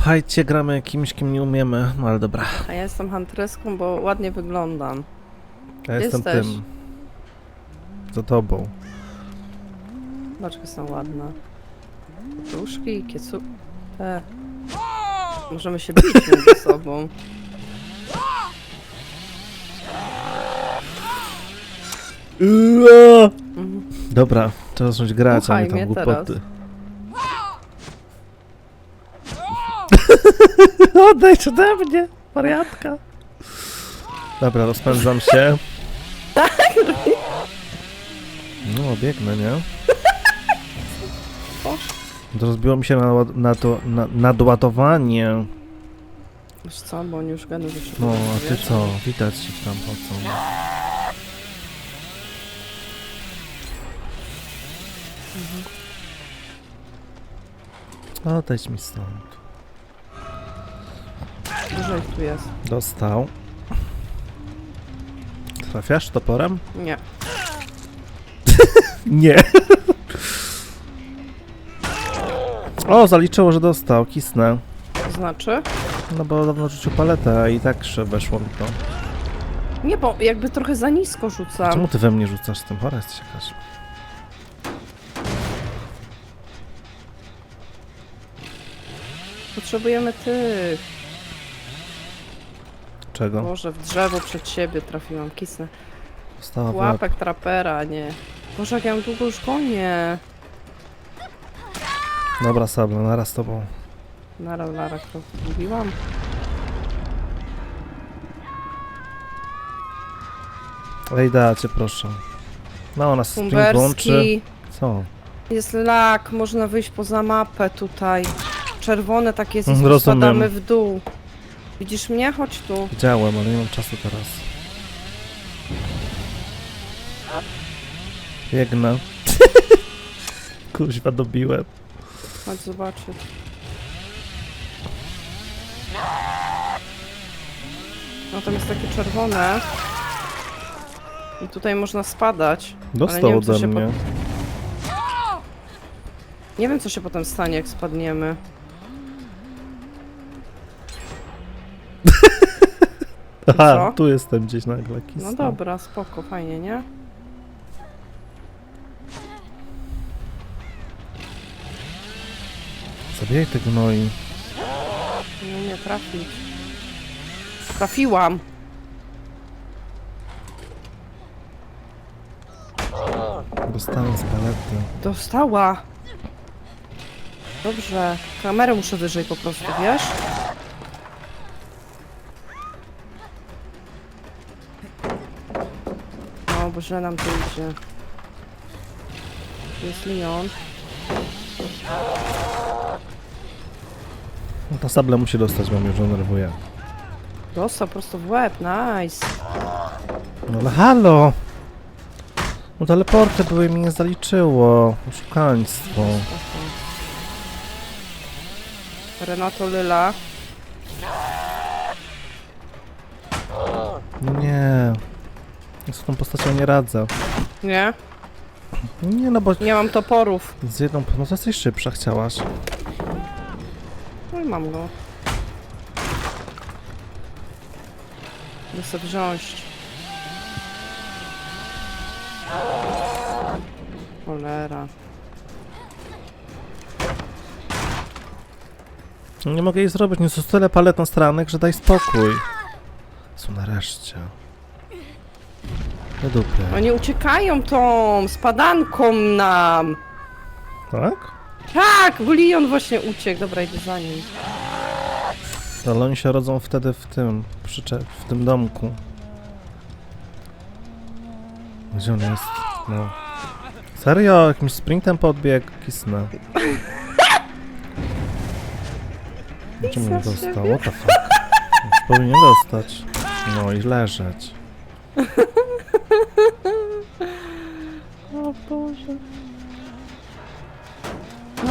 Słuchajcie, gramy kimś, kim nie umiemy, no ale dobra. A ja jestem hantreską, bo ładnie wyglądam. Ja jestem Jesteś. tym. Za tobą. Jak są ładne. Różki, kiecu... Te. Możemy się bić między sobą. Mhm. Dobra, trzeba zacząć grać, Słuchaj a nie tam mnie głupoty. Odejdź ode mnie, wariatka. Dobra, rozpędzam się. No, biegnę, nie? To rozbiło mi się na, ład- na to, na, nadładowanie. Wiesz co, bo oni już geny wyszły. No, a ty co? Widać ci tam po co. Odejdź mi stąd. Dużo ich tu jest. Dostał. Trafiasz toporem? Nie. Nie. O, zaliczyło, że dostał. Kisnę. To znaczy? No bo dawno rzucił paletę, a i tak weszło mi to. Nie, bo jakby trochę za nisko rzucam. Czemu ty we mnie rzucasz z tym? Chora jesteś jakaś. Potrzebujemy tych. Czego? Boże, w drzewo przed siebie trafiłam. Kisnę. W łeb. Łapek trapera, nie. Boże, jak ja mam długo już konie. Dobra, Sabla, naraz z tobą. Nara, Lara, to mówiłam. Ej, dacie, proszę. No, ona sprint włączy. Co? Jest lak, można wyjść poza mapę tutaj. Czerwone takie jest i rozumiem. spadamy w dół. Widzisz mnie? Chodź tu. Widziałem, ale nie mam czasu teraz. Biegnę. Kuźwa, dobiłem. Chodź zobaczyć. No tam jest takie czerwone. I tutaj można spadać. Dostał nie wiem, co ode się mnie. Nie wiem co się potem stanie jak spadniemy. Aha, co? tu jestem gdzieś nagle. No dobra, spoko, fajnie, nie? Zabijaj te gnoi. Nie, nie trafić. Trafiłam! Dostałem z palety. Dostała! Dobrze. Kamerę muszę wyżej po prostu, wiesz? Bo źle nam to idzie. Jest Leon. No, ta sabla musi dostać, mnie już denerwuje. Dostał prosto w łeb, nice. No ale halo! No teleporty były mi nie zaliczyło. Oszukaństwo. Renato Lyla. No nie. Z tą postacią nie radzę. Nie? Nie no bo Nie mam toporów. z jedną... No to jesteś szybsza, chciałaś. No i mam go. Muszę sobie wziąć. Cholera. Nie mogę jej zrobić, nie są tyle palet na stranych, że daj spokój. Są nareszcie. Dupy. Oni uciekają tą spadanką nam. Tak? Tak, bo Leon właśnie uciekł. Dobra, idę za nim. Ale oni się rodzą wtedy w tym, przycze- w tym domku. Gdzie on jest? No. Serio? Jakimś sprintem podbiegł? Kisnę. Czemu nie dostał? What the fuck? Już powinien dostać. No i leżeć. O Boże. No.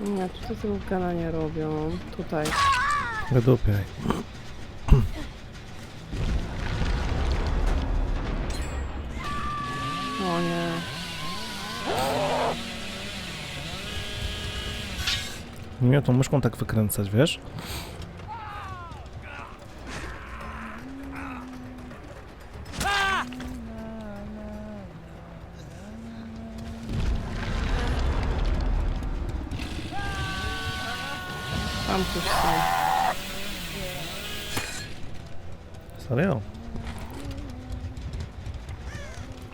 Nie, tutaj tego gana nie robią. Tutaj. Wydupiaj. Nie, tą myszką tak wykręcać, wiesz? Tam coś są. Serio?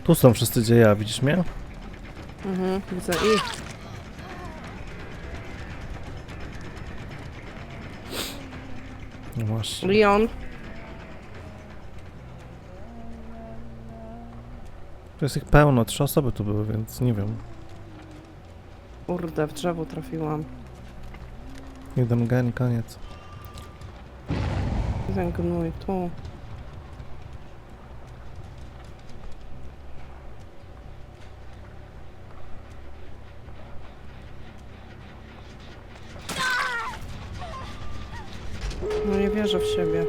Tu są wszyscy dzieje, widzisz mnie? Mhm, widzę ich. No właśnie. Leon. To jest ich pełno, trzy osoby tu były, więc nie wiem. Kurde, w drzewo trafiłam. Jeden gen, koniec. Gnój, tu. No nie wierzę w siebie.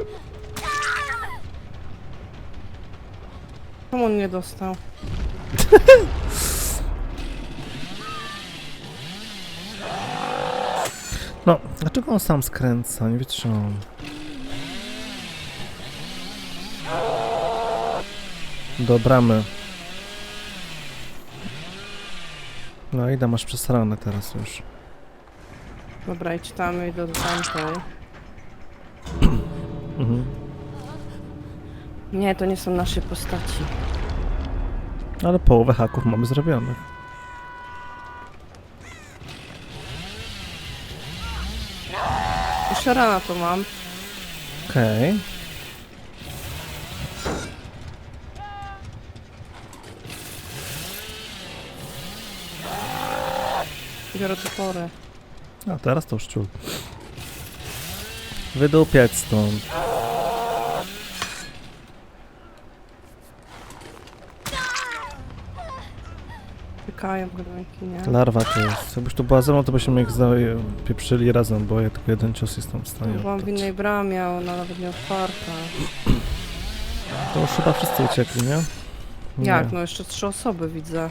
Czemu on nie dostał? No, dlaczego on sam skręca? Nie wytrzymam. Do bramy. No idę, masz przesrane teraz już. Dobra, idź tam i do tamtej. Mhm. Nie, to nie są nasze postaci. Ale połowę haków mamy zrobionych. Jeszcze rana to mam. Okej. Biorę topory. A teraz to już czuł. Wydupiać stąd. Pykają gnojki, nie? Larwa to jest. Jakbyś tu była ze mną, to byśmy ich zapieprzyli razem, bo ja tylko jeden cios jestem w stanie Byłam w oddać. innej bramie, a ona nawet nie otwarta. To już chyba wszyscy uciekli, nie? nie. Jak? No jeszcze trzy osoby widzę.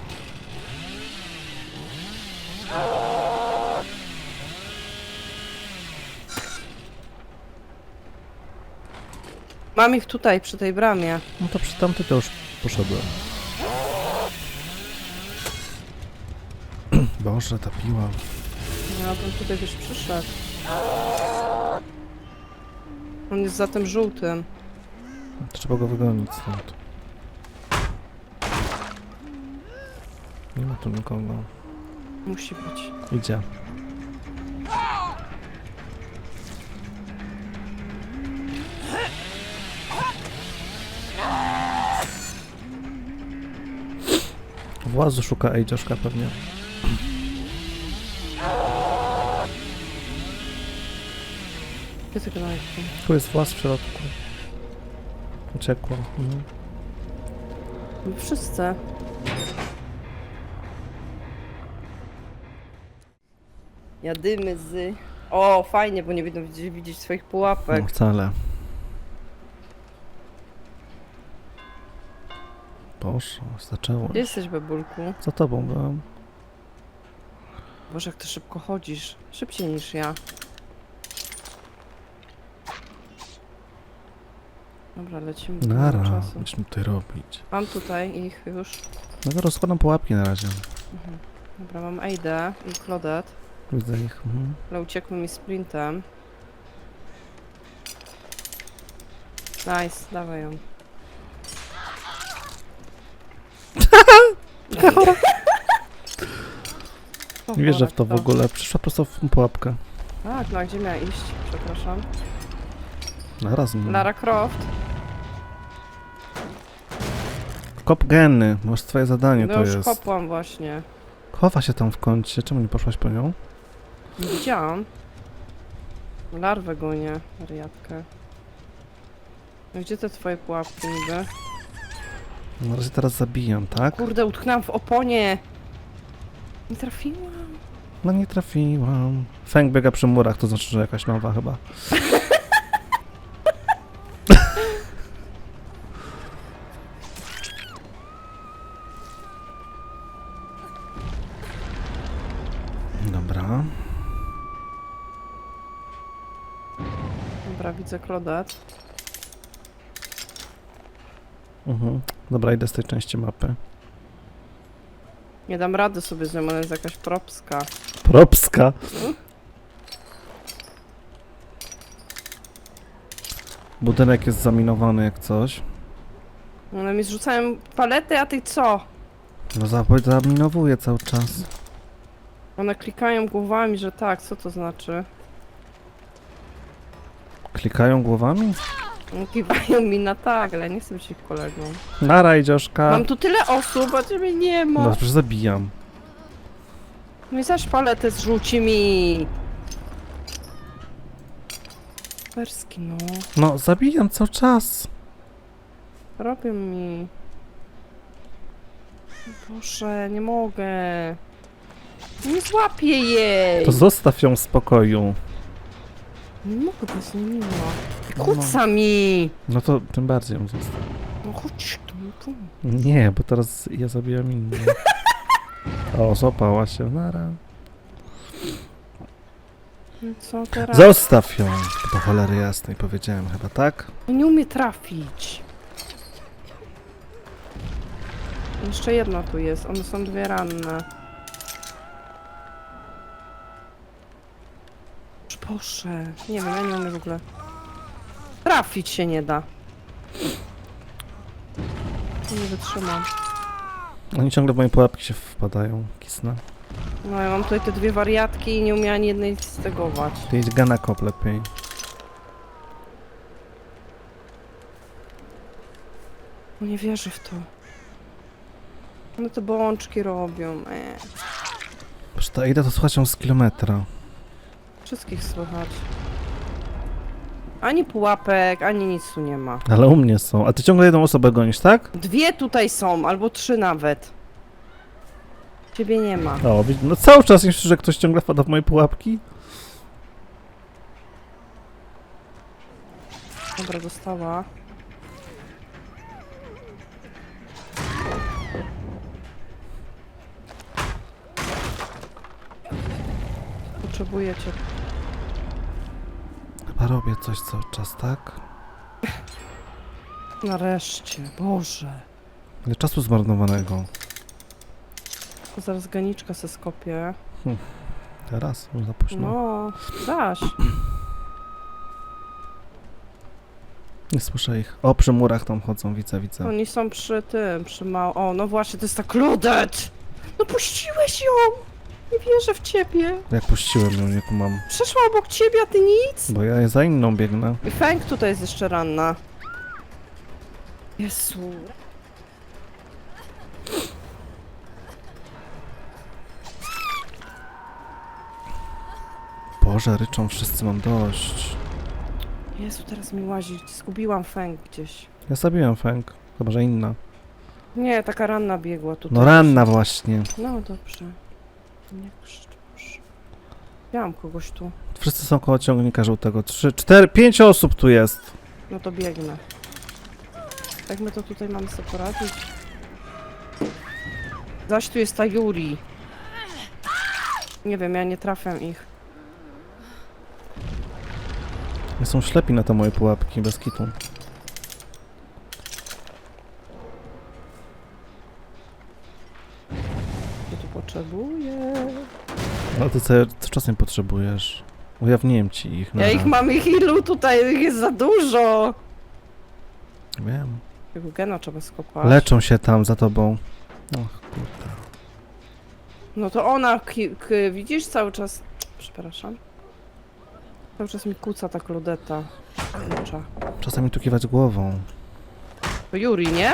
Mam ich tutaj, przy tej bramie. No to przy tamty to już poszedłem. Boże, ta piła. Ja bym tutaj już przyszedł. On jest za tym żółtym. Trzeba go wygonić stąd. Nie ma tu nikogo. Musi być. Idzie. Włazu szuka Ejdziaszka pewnie. Gdzie ty? Tu jest właz w środku. Uciekło. Mhm. Wszyscy. Jadymy z... O, fajnie, bo nie będą widzieć, widzieć swoich pułapek. No wcale. Boże, zaczęło. Gdzie jesteś, bebulku? Za tobą byłem. Boże, jak ty szybko chodzisz. Szybciej niż ja. Dobra, lecimy. Nara, czasu. będziemy tutaj robić. Mam tutaj ich już. No to rozkładam pułapki na razie. Mhm. Dobra, mam Aidę i Claudette, Widzę ich. Mhm. ale uciekły mi sprintem. Nice, dawaj ją. O, Nie wierzę w to w ogóle. Przyszła prosto w pułapkę. Tak, no a gdzie miała iść? Przepraszam. Naraz mnie. Lara Croft. Kop geny. Masz twoje zadanie No to już jest. kopłam właśnie. Chowa się tam w kącie. Czemu nie poszłaś po nią? Nie widziałam. Larwę gonię, wariatkę. No gdzie te twoje pułapki niby? No, Na razie teraz zabiją, tak? Kurde, utknęłam w oponie. Nie trafiłam. No nie trafiłam. Feng biega przy murach, to znaczy, że jakaś nowa chyba. Dobra. Dobra, widzę klodat. Mhm. Dobra, idę z tej części mapy. Nie dam rady sobie z nią, ona jest jakaś propska. Propska. Budynek jest zaminowany jak coś. One mi zrzucają palety, a ty co? No za- zaminowuje cały czas. One klikają głowami, że tak, co to znaczy? Klikają głowami? Kiwają mi na tak, ale nie chcę być ich kolegą. Nara, idzioszka. Mam tu tyle osób, a ciebie nie ma. No przecież zabijam. No i zaś paletę zrzuci mi. Perski, no. No, zabijam cały czas. Robią mi. Boże, nie mogę. Nie złapię jej. To zostaw ją w spokoju. Nie mogę bez niej miła. Kuca mi. No to tym bardziej ją zostaw. No chodź tu, tu. Nie, bo teraz ja zabijam innych. O, złapała się. Nara. No Co teraz? Zostaw ją. Do cholery jasnej powiedziałem chyba, tak? No Nie umie trafić. Jeszcze jedna tu jest, one są dwie ranne. Boże, nie wiem, ja nie umiem w ogóle. Trafić się nie da. Nie wytrzymam. Oni ciągle w moje pułapki się wpadają. Kisna. No ja mam tutaj te dwie wariatki i nie umiem ani jednej stegować. Ty idź gana kop lepiej. No nie wierzę w to. One te bączki robią. Eee. Przecież to idę to słuchać ją z kilometra. Wszystkich słychać. Ani pułapek, ani nic tu nie ma. Ale u mnie są. A ty ciągle jedną osobę gonisz, tak? Dwie tutaj są, albo trzy nawet. Ciebie nie ma. O, widz- no cały czas myślisz, że ktoś ciągle wpada w moje pułapki? Dobra, dostała. Potrzebuję cię. Chyba robię coś cały czas, tak? Nareszcie, Boże. Ile czasu zmarnowanego. Zaraz ganiczka se skopię. Teraz? Już za późno. No, daś. Nie słyszę ich. O, przy murach tam chodzą, widzę, widzę. Oni są przy tym, przy mał... O, no właśnie, to jest ta Klodet! No puściłeś ją! Nie wierzę w ciebie. Jak puściłem ją, nie mam. Przeszła obok ciebie, a ty nic? Bo ja za inną biegnę. I Feng tutaj jest jeszcze ranna. Jezu. Boże, ryczą wszyscy, mam dość. Jezu, teraz mi łazi. Zgubiłam Feng gdzieś. Ja zabiłem Feng. Chyba, że inna. Nie, taka ranna biegła tutaj. No ranna właśnie. No dobrze. Nie krzycz. Miałam kogoś tu. Wszyscy są koło ciągnika żółtego. Trzy, cztery, pięć osób tu jest. No to biegnę. Jak my to tutaj mamy sobie poradzić? Zaś tu jest ta Yuri. Nie wiem, ja nie trafiam ich. Są ślepi na te moje pułapki, bez kitu. Co tu potrzebuję? No ty co, co czasem potrzebujesz? Ujawniłem ci ich. Ja nara. ich mam ich ilu tutaj, ich jest za dużo! Wiem. Tego gena trzeba skopać. Leczą się tam za tobą. Och, kurde. No to ona, ki, widzisz, cały czas... Przepraszam. Cały czas mi kuca ta klodeta. Czasami tu kiwać głową. To Yuri, nie?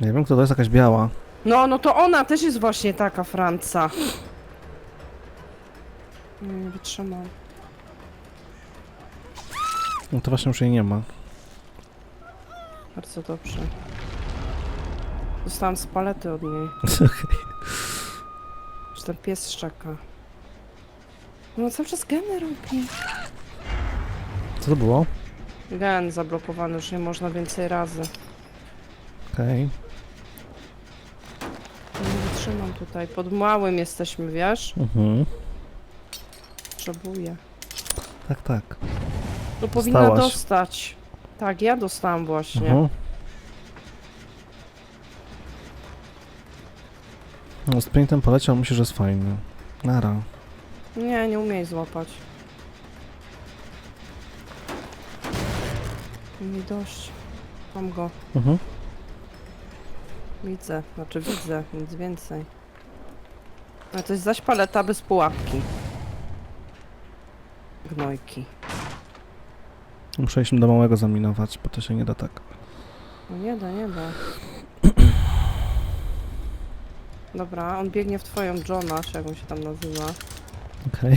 Nie wiem, kto to jest, jakaś biała. No, no to ona też jest właśnie taka Franca. Nie, nie wytrzymam. No to właśnie już jej nie ma. Bardzo dobrze. Dostałam z palety od niej. Że ten pies szczeka. No cały czas geny robi. Co to było? Gen zablokowany, już nie można więcej razy. Okej. Wytrzymam tutaj. Pod małym jesteśmy, wiesz? Mhm. Potrzebuję. Tak, tak. No powinna Dostałaś. dostać. Tak, ja dostałam właśnie. Mhm. No, sprintem poleciał, myślę, że jest fajny. Nara. Nie, nie umie jej złapać. Mi dość. Mam go. Mhm. Widzę. Znaczy widzę. Nic więcej. A to jest zaś paleta bez pułapki. Gnojki. Muszę iść do małego zaminować, bo to się nie da tak. No nie da, nie da. Dobra, on biegnie w twoją Johna, czy jak on się tam nazywa. Okej.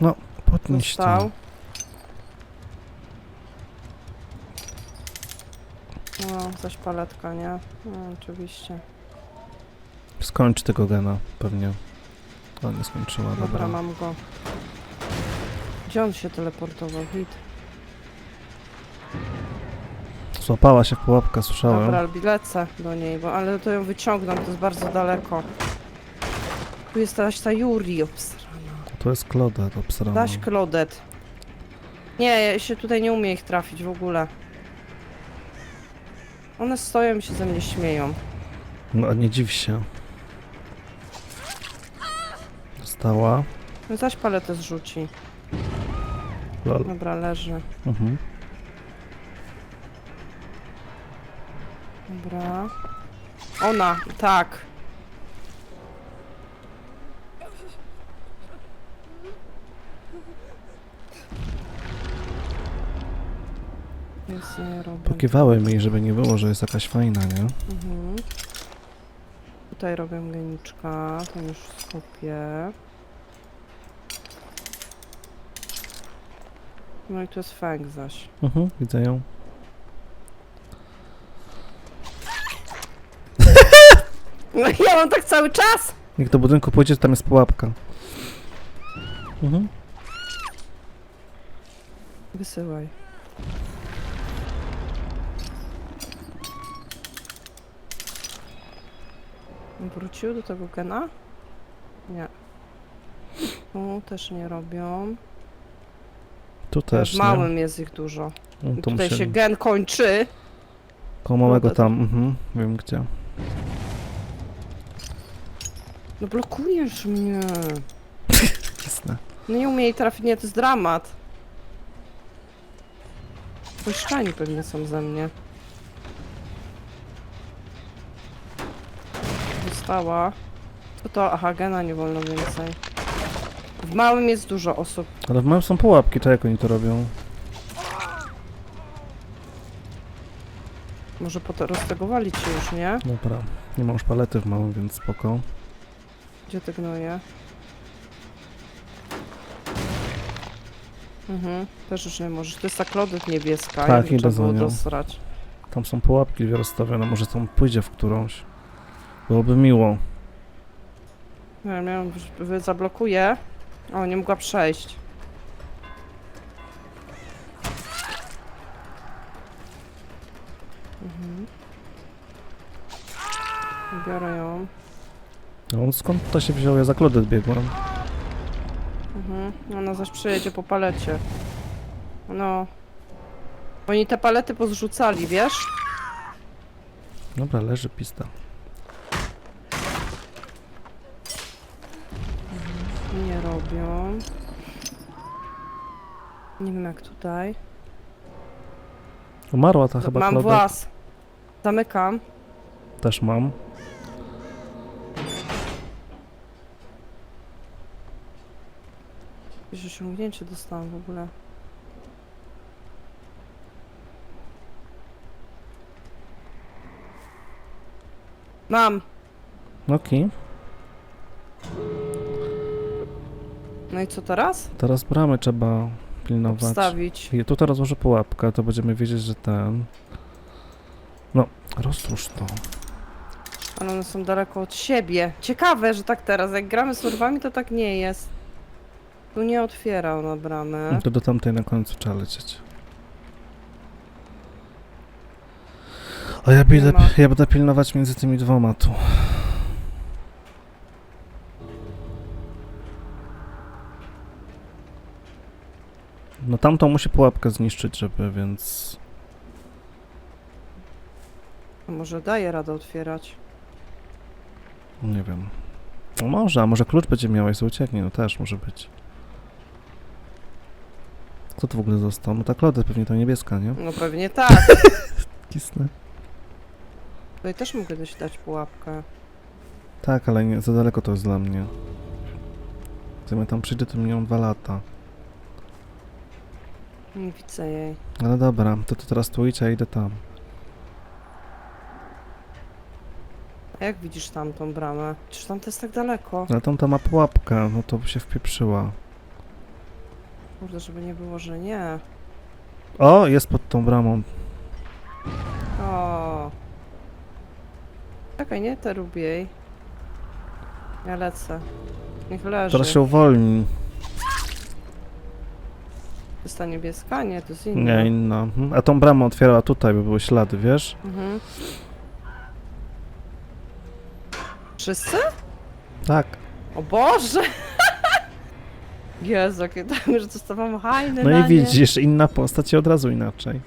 No, podnieś to. Dostał. No, zaś paletka, nie? No, oczywiście. Skończ tego gena, pewnie. O, nie skończyła, Dobra, dobra. mam go. Gdzie on się teleportował? Hit. Złapała się w pułapkę, słyszałem. Dobra, ale lecę do niej, bo ale to ją wyciągnę, to jest bardzo daleko. Tu jest teraz ta Yuri obsrana. To jest Klodet obsrana. Daś Klodet. Nie, ja się tutaj nie umie ich trafić w ogóle. One stoją i się ze mnie śmieją. No, a nie dziw się. Dostała. No zaś paletę zrzuci. Lol. Dobra, leży. Mhm. Dobra. Ona, tak. Nic nie robię. Pokiwałem jej, żeby nie było, że jest jakaś fajna, nie? Mhm. Tutaj robię geniczka, to już skupię. No i tu jest fęg zaś. Mhm, widzę ją. No ja mam tak cały czas! Jak do budynku pójdzie, to tam jest pułapka. Mhm. Wysyłaj. Wrócił do tego gena? Nie. Tu też nie robią. Tu też, w małym jest ich dużo. nie? No, I to tutaj musieli- się gen kończy. Koło małego No to- tam, mhm, wiem gdzie. No blokujesz mnie. Jasne. No nie umie jej trafić, nie, to jest dramat. Puszczani pewnie są ze mnie. Została. Co to? Aha, gena nie wolno więcej. W małym jest dużo osób. Ale w małym są pułapki, to jak oni to robią? Może po to roztegowali cię już, nie? Dobra. Nie mam już palety w małym, więc spoko. Gdzie te gnoje? Mhm, też już nie możesz. To jest ta klodyt niebieska. Tak, jakby idę trzeba było dosrać. Tam są pułapki rozstawione, może tam pójdzie w którąś. Byłoby miło. Nie wiem, ja ją wy- zablokuję. O, nie mogła przejść. Mhm. Biorę ją. No on skąd to się wziął? Ja za Klodet biegłem. Mhm. Ona zaś przyjedzie po palecie. No. Oni te palety pozrzucali, wiesz? Dobra, leży pista. Robią. Nie wiem jak tutaj. Umarła ta chyba Mam Klodet. włas. Zamykam. Też mam. Jakieś osiągnięcie dostałam w ogóle. Mam. Okej. No i co teraz? Teraz bramy trzeba pilnować. Wstawić. I tu teraz może pułapkę, to będziemy wiedzieć, że ten... No, roztróż to. Ale one są daleko od siebie. Ciekawe, że tak teraz. Jak gramy z urwami, to tak nie jest. Tu nie otwiera ona bramy. No To do tamtej na końcu trzeba lecieć. A ja, będę, ma. ja będę pilnować między tymi dwoma tu. No tamtą musi pułapkę zniszczyć, żeby, więc... A może daje radę otwierać? Nie wiem. No może, a może klucz będzie miała i sobie ucieknie, no też może być. Kto to w ogóle został? No ta Klody pewnie ta niebieska, nie? No pewnie tak. Kisnę. Tutaj też mogę dość dać pułapkę. Tak, ale nie, za daleko to jest dla mnie. Zanim ja tam przyjdę, to miną dwa lata. Nie widzę jej. Ale dobra, to, to teraz tu idź, a ja idę tam. A jak widzisz tamtą bramę? Czyż tam to jest tak daleko? Ale tam ta ma pułapkę, no to by się wpieprzyła. Kurde, żeby nie było, że nie. O, jest pod tą bramą. O. Czekaj, nie te rób jej. Ja lecę. Niech leży. Teraz się uwolni. To jest ta niebieska? Nie, to jest inna. Nie, inna. Mhm. A tą bramę otwierała tutaj, by były ślady, wiesz? Mhm. Wszyscy? Tak. O Boże! Jezu, jakie tam już dostawam hajny No na i nie. widzisz, inna postać i od razu inaczej.